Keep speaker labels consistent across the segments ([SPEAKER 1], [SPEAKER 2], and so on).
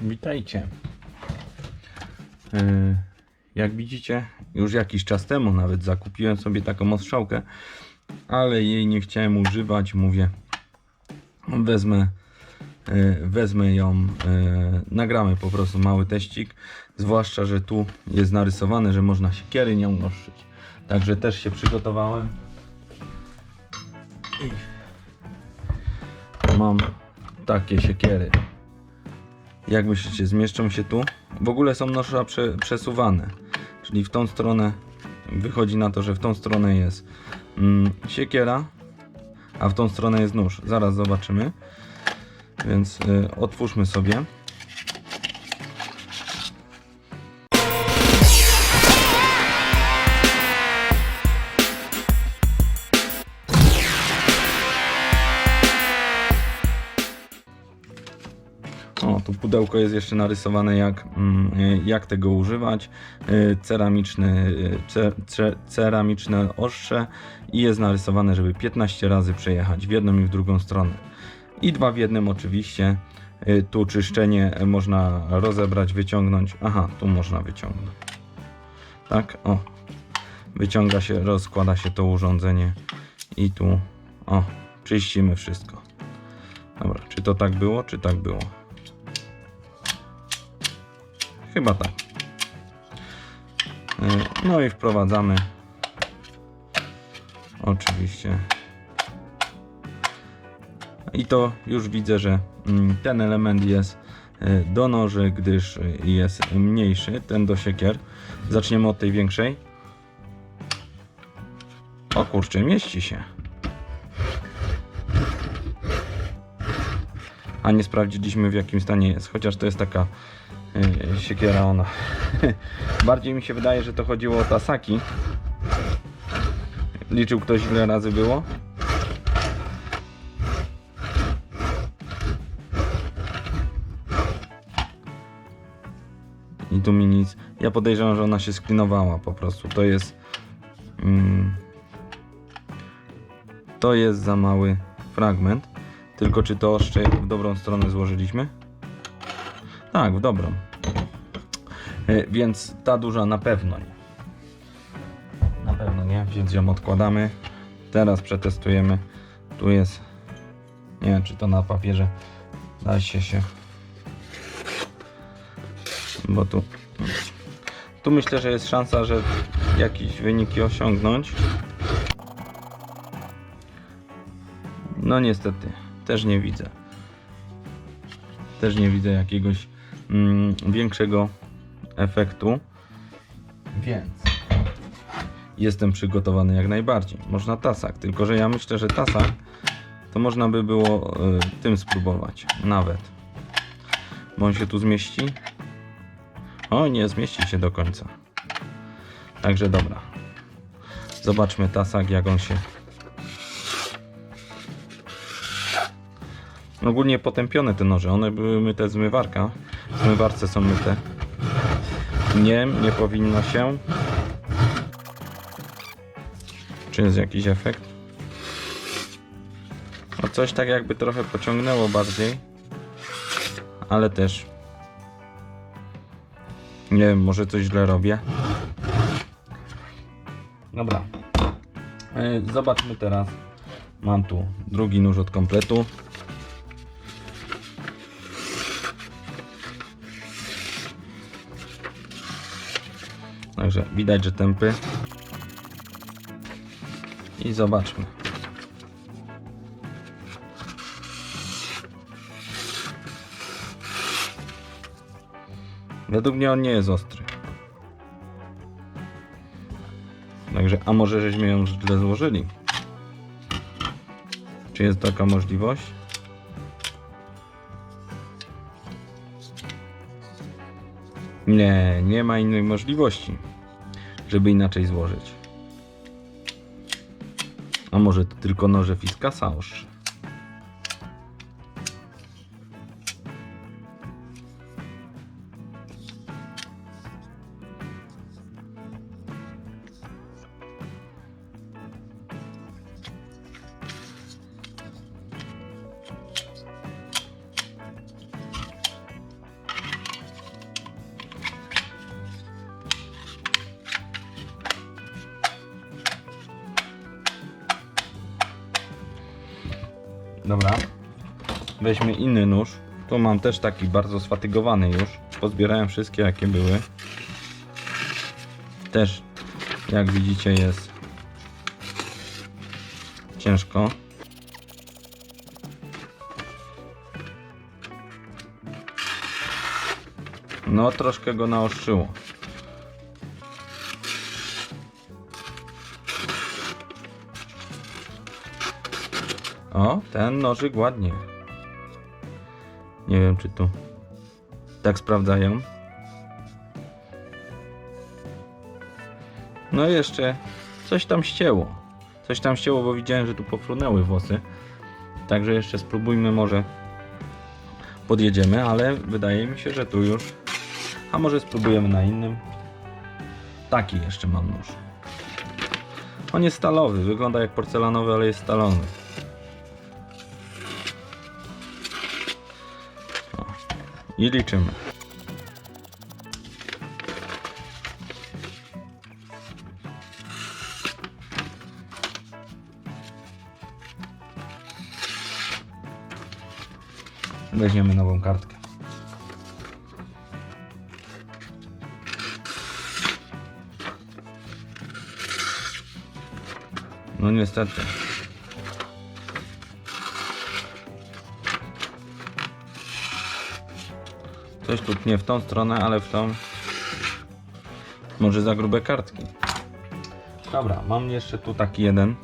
[SPEAKER 1] Witajcie. Yy, Jak widzicie, już jakiś czas temu nawet zakupiłem sobie taką ostrzałkę, ale jej nie chciałem używać. Mówię, wezmę, yy, wezmę ją, yy, nagramy po prostu mały teścik. Zwłaszcza, że tu jest narysowane, że można siekiery nią noszczyć. Także też się przygotowałem. Mam takie siekiery. Jak myślicie, zmieszczą się tu? W ogóle są nosze prze, przesuwane, czyli w tą stronę wychodzi na to, że w tą stronę jest mm, siekiera, a w tą stronę jest nóż. Zaraz zobaczymy. Więc y, otwórzmy sobie. Pudełko jest jeszcze narysowane jak, mm, y, jak tego używać. Y, Ceramiczny, y, ce, ce, ceramiczne ostrze i jest narysowane, żeby 15 razy przejechać w jedną i w drugą stronę. I dwa w jednym oczywiście. Tu czyszczenie można rozebrać, wyciągnąć. Aha, tu można wyciągnąć. Tak, o. Wyciąga się, rozkłada się to urządzenie i tu, o, czyścimy wszystko. Dobra, czy to tak było, czy tak było? Chyba tak. Y, No i wprowadzamy. Oczywiście. I to już widzę, że mm, ten element jest y, do noży, gdyż jest mniejszy, ten do siekier. Zaczniemy od tej większej. O kurczę, mieści się. A nie sprawdziliśmy w jakim stanie jest, chociaż to jest taka siekiera ona. Bardziej mi się wydaje, że to chodziło o tasaki. Liczył ktoś ile razy było? I tu mi nic. Ja podejrzewam, że ona się sklinowała po prostu. To jest. Mm, to jest za mały fragment. Tylko czy to ostrze w dobrą stronę złożyliśmy? Tak, w dobrą. E, Więc ta duża na pewno nie. Na pewno nie, więc ją odkładamy. Teraz przetestujemy. Tu jest. Nie wiem, czy to na papierze da się. Bo tu. Tu myślę, że jest szansa, że jakieś wyniki osiągnąć. No niestety, też nie widzę. Też nie widzę jakiegoś większego efektu. Więc jestem przygotowany jak najbardziej. Można tasak, tylko że ja myślę, że tasak to można by było y, tym spróbować. Nawet. Bo on się tu zmieści. O, nie zmieści się do końca. Także dobra. Zobaczmy tasak, jak on się. Ogólnie potępione te noże. One były myte zmywarka. W zmywarce są myte. Nie, nie powinno się. Czy jest jakiś efekt? No coś tak jakby trochę pociągnęło bardziej. Ale też. Nie wiem, może coś źle robię. Dobra. E, Zobaczmy teraz. Mam tu drugi nóż od kompletu. Także widać, że tępy. I zobaczmy. Według mnie on nie jest ostry. Także, a może żeśmy ją źle złożyli? Czy jest taka możliwość? Nie, nie ma innej możliwości, żeby inaczej złożyć. A może to tylko noże Fiskasa ostrze? Weźmy inny nóż. Tu mam też taki bardzo sfatygowany już. Pozbierałem wszystkie jakie były. Też jak widzicie jest ciężko. No troszkę go naostrzyło. O, ten nożyk ładnie. Nie wiem, czy tu tak sprawdzają. No i jeszcze coś tam ścięło. Coś tam ścięło, bo widziałem, że tu pofrunęły włosy. Także jeszcze spróbujmy, może podjedziemy, ale wydaje mi się, że tu już. A może spróbujemy na innym. Taki jeszcze mam nóż. On jest stalowy, wygląda jak porcelanowy, ale jest stalowy. I liczymy. Weźmiemy nową kartkę. No niestety. Coś tu nie w tą stronę, ale w tą. Może za grube kartki. Dobra, mam jeszcze tu taki jeden.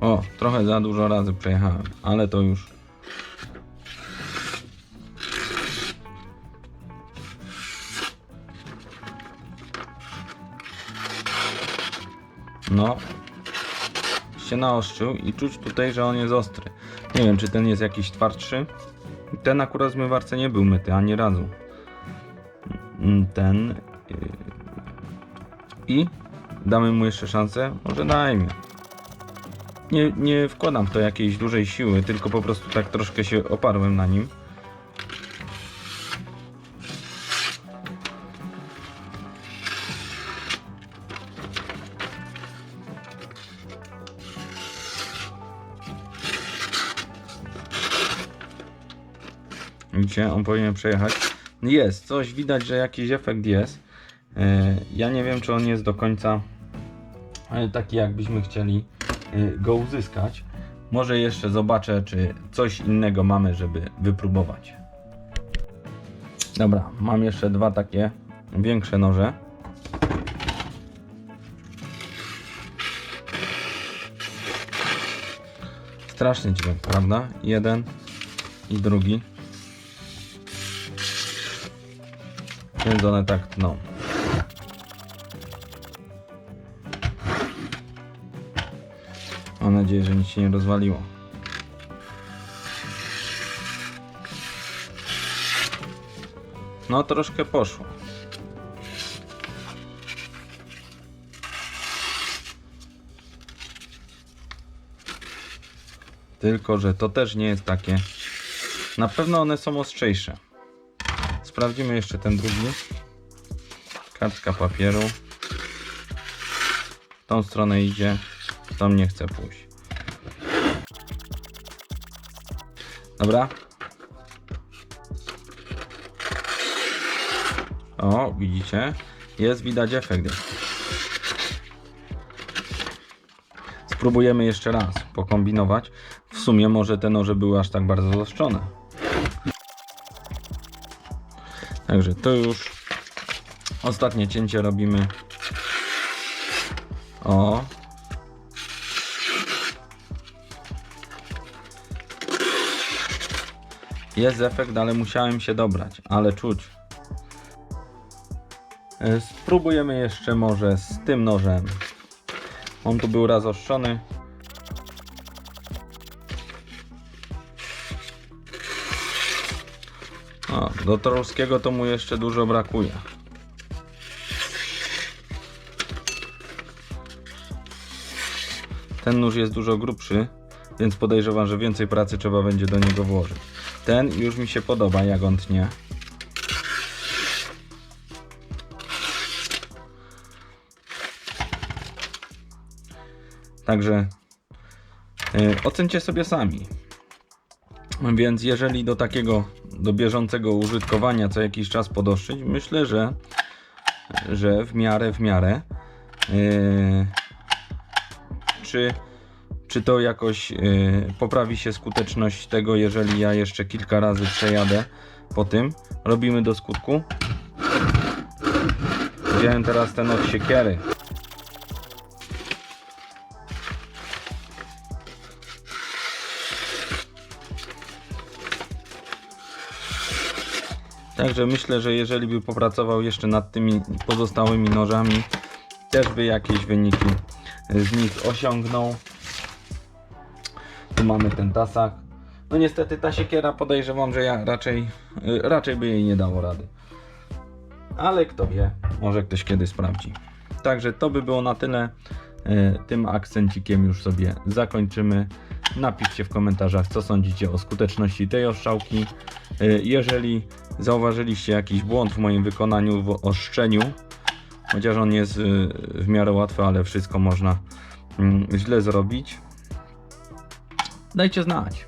[SPEAKER 1] O, trochę za dużo razy przejechałem, ale to już. No, się naostrzył i czuć tutaj, że on jest ostry. Nie wiem, czy ten jest jakiś twardszy. Ten akurat w zmywarce nie był myty, ani razu. Ten. yy, I damy mu jeszcze szansę? Może dajmy. Nie, nie wkładam w to jakiejś dużej siły, tylko po prostu tak troszkę się oparłem na nim. Widzicie, on powinien przejechać. Jest, coś widać, że jakiś efekt jest. E, Ja nie wiem, czy on jest do końca e, taki, jakbyśmy chcieli e, go uzyskać. Może jeszcze zobaczę, czy coś innego mamy, żeby wypróbować. Dobra, mam jeszcze dwa takie większe noże. Strasznie dźwięk, prawda? Jeden i drugi. Więc one tak tną. Mam nadzieję, że nic się nie rozwaliło. No troszkę poszło. Tylko, że to też nie jest takie. Na pewno one są ostrzejsze. Sprawdzimy jeszcze ten drugi. Kartka papieru. W tą stronę idzie. Tam nie chcę pójść. Dobra. O, widzicie? Jest widać efekt. Spróbujemy jeszcze raz pokombinować. W sumie może te noże były aż tak bardzo zaostrzone. Także to już ostatnie cięcie robimy. O. Jest efekt, ale musiałem się dobrać, ale czuć. E, Spróbujemy jeszcze może z tym nożem. On tu był raz ostrzony. Do Torowskiego to mu jeszcze dużo brakuje. Ten nóż jest dużo grubszy, więc podejrzewam, że więcej pracy trzeba będzie do niego włożyć. Ten już mi się podoba, jak on tnie. Także y, ocencie sobie sami. Więc jeżeli do takiego, do bieżącego użytkowania co jakiś czas podoszyć, myślę, że, że w miarę, w miarę. Yy, czy, czy to jakoś yy, poprawi się skuteczność tego, jeżeli ja jeszcze kilka razy przejadę po tym? Robimy do skutku. Wziąłem teraz ten od siekiery. Także myślę, że jeżeli by popracował jeszcze nad tymi pozostałymi nożami, też by jakieś wyniki z nich osiągnął. Tu mamy ten tasak. No niestety ta siekiera podejrzewam, że ja raczej, y, raczej by jej nie dało rady. Ale kto wie, może ktoś kiedy sprawdzi. Także to by było na tyle. Y, Tym akcencikiem już sobie zakończymy. Napiszcie w komentarzach, co sądzicie o skuteczności tej oszczałki. Y, Jeżeli zauważyliście jakiś błąd w moim wykonaniu w oszczeniu, chociaż on jest y, w miarę łatwy, ale wszystko można mm, źle zrobić, dajcie znać.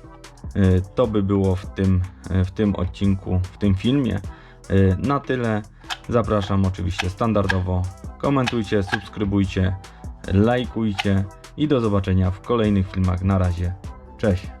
[SPEAKER 1] Y, To by było w tym, w tym odcinku, w tym filmie. Na tyle. Zapraszam oczywiście standardowo. Komentujcie, subskrybujcie, lajkujcie i do zobaczenia w kolejnych filmach. Na razie. Cześć.